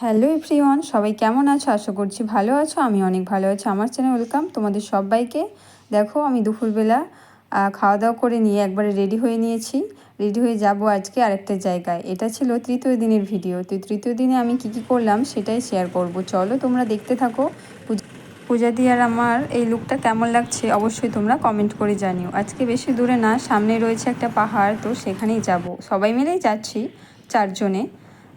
Hello everyone, সবাই কেমন আছো? আশা করছি ভালো আছো, আমি অনেক ভালো আছি। আমার চ্যানেল ওয়েলকাম, তোমাদের সবাইকে। দেখো, আমি দুপুরবেলা খাওয়া দাওয়া করে নিয়ে একবারে রেডি হয়ে নিয়েছি। রেডি হয়ে যাব আজকে আরেকটা জায়গায়। এটা ছিল তৃতীয় দিনের ভিডিও। তো তৃতীয় দিনে আমি কি কি করলাম সেটাই শেয়ার করব। চলো, তোমরা দেখতে থাকো। পূজা- পূজা দিয়ে আর আমার এই লুকটা কেমন লাগছে অবশ্যই তোমরা কমেন্ট করে জানিও। আজকে বেশি দূরে না, সামনে রয়েছে একটা পাহাড়, তো সেখানেই যাব। সবাই মিলেই যাচ্ছি, চারজনে।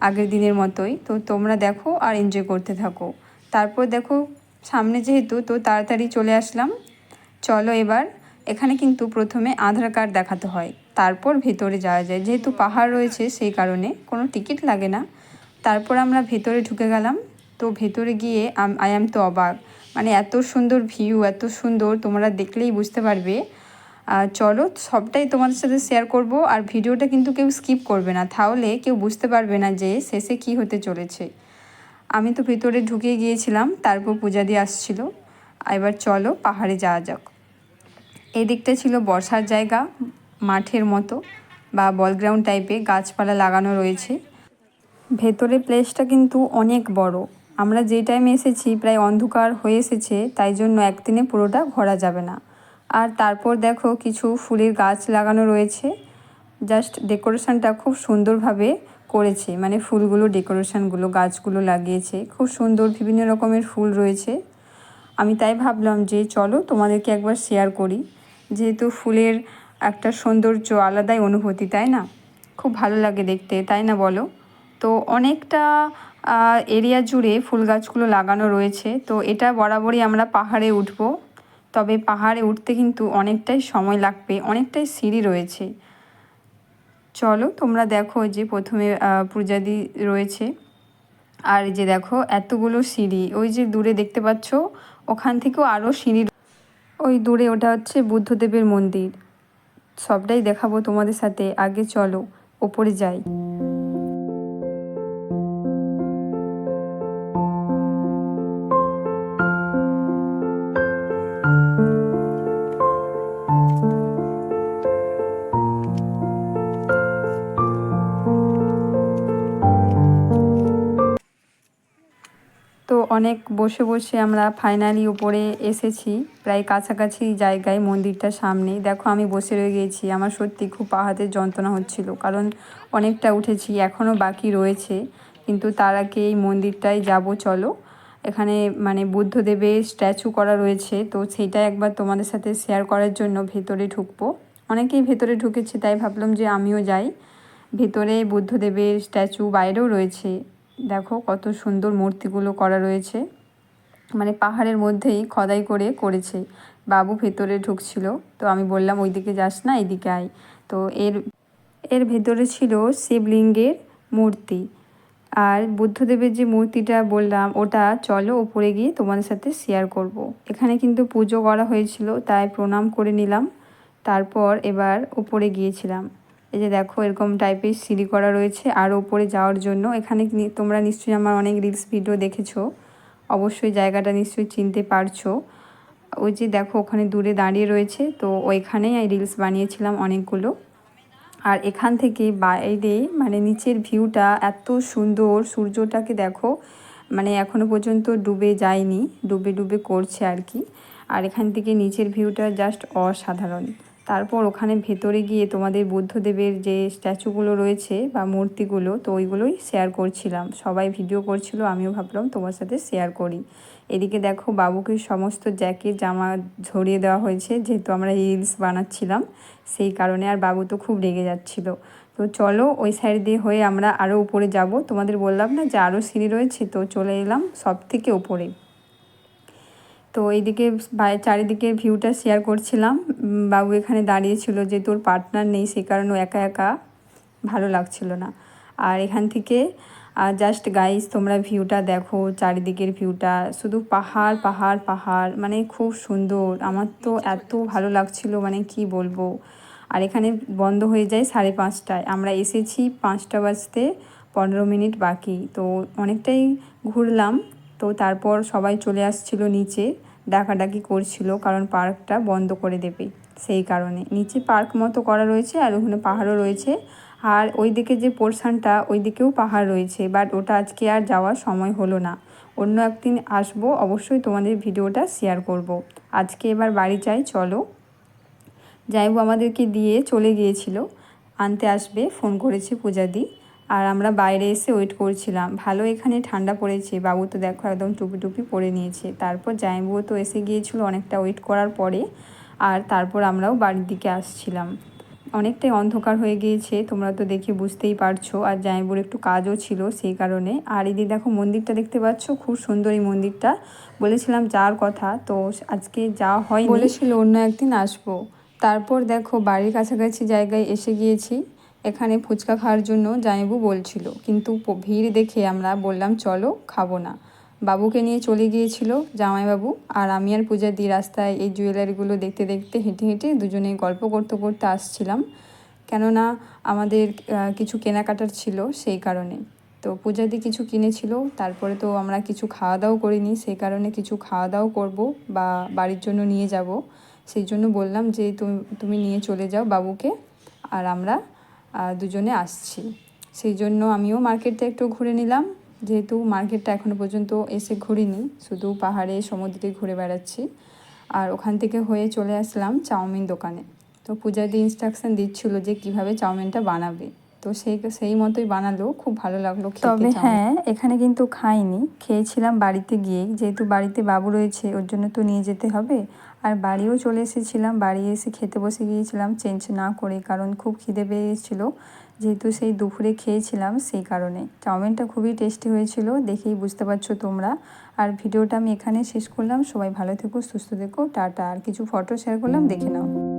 আগের দিনের মতোই। তো তোমরা দেখো আর এনজয় করতে থাকো। তারপর দেখো সামনে যেহেতু, তো তাড়াতাড়ি চলে আসলাম। চলো এবার এখানে কিন্তু প্রথমে আধার কার্ড দেখাতে হয়। তারপর ভেতরে যাওয়া যায়। যেহেতু পাহাড় রয়েছে সেই কারণে কোনো টিকিট লাগে না। তারপর আমরা ভেতরে ঢুকে গেলাম। তো ভেতরে গিয়ে আই এম তো অবাক। মানে এত সুন্দর ভিউ এত সুন্দর, তোমরা দেখলেই বুঝতে পারবে। চলো সবটাই তোমাদের সাথে শেয়ার করব। আর ভিডিওটা কিন্তু কেউ স্কিপ করবে না। তাহলে কেউ বুঝতে পারবে না যে শেষে কি হতে চলেছে। আমি তো ভিতরে ঢুকে গিয়েছিলাম, তারপর পূজা দিয়ে আসছিল। এবার চলো পাহাড়ে যাওয়া যাক। এদিকটা ছিল বর্ষার জায়গা, মাঠের মতো বা বল গ্রাউন্ড টাইপের গাছপালা লাগানো রয়েছে। ভেতরে প্লেসটা কিন্তু অনেক বড়। আমরা যেই টাইমে এসেছি, প্রায় অন্ধকার হয়ে এসেছে, তাই জন্য একদিনে পুরোটা ঘোরা যাবে না। আর তারপর দেখো কিছু ফুলের গাছ লাগানো রয়েছে। জাস্ট ডেকোরেশনটা খুব সুন্দরভাবে করেছে। মানে ফুলগুলো, ডেকোরেশনগুলো, গাছগুলো লাগিয়েছে। খুব সুন্দর বিভিন্ন রকমের ফুল রয়েছে। আমি তাই ভাবলাম যে চলো তোমাদেরকে একবার শেয়ার করি। যেহেতু ফুলের একটা সৌন্দর্য আলাদাই অনুভূতি, তাই না? খুব ভালো লাগে দেখতে, তাই না বলো? তো অনেকটা এরিয়া জুড়ে ফুল গাছগুলো লাগানো রয়েছে। তো এটা বরাবরই আমরা পাহাড়ে উঠবো। তবে পাহাড়ে উঠতে কিন্তু অনেকটাই সময় লাগবে, অনেকটাই সিঁড়ি রয়েছে। চলো তোমরা দেখো যে প্রথমে পূজাদি রয়েছে। আর যে দেখো এতগুলো সিঁড়ি, ওই যে দূরে দেখতে পাচ্ছ, ওখান থেকেও আরও সিঁড়ি ওই দূরে ওটা হচ্ছে বুদ্ধদেবের মন্দির। সবটাই দেখাবো তোমাদের সাথে, আগে চলো, ওপরে যাই। অনেক বসে বসে আমরা ফাইনালি উপরে এসেছি, প্রায় কাছাকাছি জায়গায় মন্দিরটার সামনে দেখো আমি বসে রয়ে গিয়েছি আমার সত্যি খুব পা হাতের যন্ত্রণা হচ্ছিল, কারণ অনেকটা উঠেছি, এখনও বাকি রয়েছে, কিন্তু তার আগে এই মন্দিরটায় যাব, চলো। এখানে মানে বুদ্ধদেবের স্ট্যাচু করা রয়েছে, তো সেইটা একবার তোমাদের সাথে শেয়ার করার জন্য ভেতরে ঢুকবো। অনেকেই ভেতরে ঢুকেছে, তাই ভাবলাম যে আমিও যাই। ভেতরে বুদ্ধদেবের স্ট্যাচু বাইরেও রয়েছে দেখো কত সুন্দর মূর্তিগুলো করা রয়েছে। মানে পাহাড়ের মধ্যেই খোদাই করে করেছে। বাবু ভেতরে ঢুকছিল। তো আমি বললাম, ওইদিকে যাস না এইদিকে আয়। তো এর এর ভেতরে ছিল শিবলিঙ্গের মূর্তি। আর বুদ্ধদেবের যে মূর্তিটা বললাম, ওটা চলো ওপরে গিয়ে তোমাদের সাথে শেয়ার করব। এখানে কিন্তু পুজো করা হয়েছিল, তাই প্রণাম করে নিলাম। তারপর এবার ওপরে গিয়েছিলাম। এই যে দেখো, এরকম টাইপের সিঁড়ি করা রয়েছে আর ওপরে যাওয়ার জন্য। এখানে তোমরা নিশ্চয়ই আমার অনেক রিলস ভিডিও দেখেছ। অবশ্যই জায়গাটা নিশ্চয়ই চিনতে পারছ। ওই যে দেখো, ওখানে দূরে দাঁড়িয়ে রয়েছে, তো ওইখানেই আমি রিলস বানিয়েছিলাম অনেকগুলো। আর এখান থেকে বাইরে মানে নিচের ভিউটা এত সুন্দর, সূর্যটাকে দেখো মানে এখনও পর্যন্ত ডুবে যায়নি, ডুবে ডুবে করছে আর কি। আর এখান থেকে নিচের ভিউটা জাস্ট অসাধারণ। তারপর ওখানে ভেতরে গিয়ে তোমাদের বুদ্ধদেবের যে স্ট্যাচুগুলো রয়েছে বা মূর্তিগুলো, তো ওইগুলোই শেয়ার করছিলাম। সবাই ভিডিও করছিল, আমিও ভাবলাম তোমার সাথে শেয়ার করি। এদিকে দেখো বাবুকে সমস্ত জ্যাকেট জামা ঝরিয়ে দেওয়া হয়েছে, যেহেতু আমরা রিলস বানাচ্ছিলাম, সেই কারণে আর বাবু তো খুব রেগে যাচ্ছিল। তো চলো ওই সাইড দিয়ে হয়ে আমরা আরও উপরে যাব। তোমাদের বললাম না যে আরও সিঁড়ি রয়েছে, তো চলে এলাম সব থেকে উপরে। তো এইদিকে চারিদিকে ভিউটা শেয়ার করছিলাম। বাবু এখানে দাঁড়িয়েছিল যে তোর পার্টনার নেই সেই কারণে একা একা ভালো লাগছিল না। আর এখান থেকে জাস্ট গাইস তোমরা ভিউটা দেখো, চারিদিকের ভিউটা শুধু পাহাড় পাহাড় পাহাড় মানে খুব সুন্দর। আমার তো এত ভালো লাগছিল মানে কি বলব। আর এখানে বন্ধ হয়ে যায় সাড়ে পাঁচটায়। আমরা এসেছি পাঁচটা বাজতে পনেরো মিনিট বাকি। তো অনেকটাই ঘুরলাম। তো তারপর সবাই চলে আসছিল নিচে। ডাকাডাকি করছিল কারণ পার্কটা বন্ধ করে দেবে সেই কারণে। নিচে পার্ক মতো করা রয়েছে আর ওখানে পাহাড়ও রয়েছে। আর ওইদিকে যে পোর্শনটা, ওইদিকেও পাহাড় রয়েছে। বাট ওটা আজকে আর যাওয়ার সময় হলো না। অন্য একদিন আসব, অবশ্যই তোমাদের ভিডিওটা শেয়ার করব। আজকে এবার বাড়ি যাই, চলো। যাইবো আমাদেরকে দিয়ে চলে গিয়েছিল। আনতে আসবে, ফোন করেছে পূজাদি। আর আমরা বাইরে এসে ওয়েট করছিলাম। ভালো এখানে ঠান্ডা পড়েছে, বাবু তো দেখো একদম টুপি টুপি পরে নিয়েছে। তারপর জাইবুও তো এসে গিয়েছিল অনেকটা ওয়েট করার পরে আর তারপর আমরাও বাড়ির দিকে আসছিলাম। অনেকটাই অন্ধকার হয়ে গিয়েছে, তোমরা তো দেখে বুঝতেই পারছ। আর জাইবুর একটু কাজও ছিল সেই কারণে। আর এদিকে দেখো মন্দিরটা দেখতে পাচ্ছ, খুব সুন্দর এই মন্দিরটা। বলেছিলাম যাওয়ার কথা, তো আজকে যাওয়া হয় বলেছিল অন্য একদিন আসব। তারপর দেখো বাড়ির কাছাকাছি জায়গায় এসে গিয়েছি। এখানে ফুচকা খাওয়ার জন্য জামাইবু বলছিল, কিন্তু ভিড় দেখে আমরা বললাম, চলো, খাব না। বাবুকে নিয়ে চলে গিয়েছিল জামাইবাবু, আর আমি আর পূজা দি রাস্তায় এই জুয়েলারিগুলো দেখতে দেখতে হেঁটে হেঁটে দুজনে গল্প করতে করতে আসছিলাম। কেননা আমাদের কিছু কেনাকাটার ছিল সেই কারণে। তো পূজাদি কিছু কিনেছিল, তারপরে তো আমরা কিছু খাওয়া দাওয়া করিনি, সেই কারণে কিছু খাওয়া দাওয়া করব বা বাড়ির জন্য নিয়ে যাব। সেই জন্য বললাম যে, তুমি তুমি নিয়ে চলে যাও বাবুকে, আর আমরা দুজনে আসছি। সেই জন্য আমিও মার্কেটটা একটু ঘুরে নিলাম। যেহেতু মার্কেটটা এখনও পর্যন্ত এসে ঘুরিনি শুধু পাহাড়ে সমুদ্রে ঘুরে বেড়াচ্ছি। আর ওখান থেকে হয়ে চলে আসলাম চাউমিন দোকানে। তো পূজাদি ইনস্ট্রাকশান দিচ্ছিল যে কীভাবে চাউমিনটা বানাবে। তো সেই সেই মতোই বানালো খুব ভালো লাগল তবে হ্যাঁ এখানে কিন্তু খাইনি খেয়েছিলাম বাড়িতে গিয়ে। যেহেতু বাড়িতে বাবু রয়েছে ওর জন্য তো নিয়ে যেতে হবে। আর বাড়িও চলে এসেছিলাম। বাড়ি এসে খেতে বসে গিয়েছিলাম চেঞ্জ না করে, কারণ খুব খিদে পেয়েছিলো যেহেতু সেই দুপুরে খেয়েছিলাম, সেই কারণে। চাউমিনটা খুবই টেস্টি হয়েছিল, দেখেই বুঝতে পারছ তোমরা। আর ভিডিওটা আমি এখানে শেষ করলাম। সবাই ভালো থেকো, সুস্থ থেকো, টাটা। আর কিছু ফটো শেয়ার করলাম, দেখে নাও।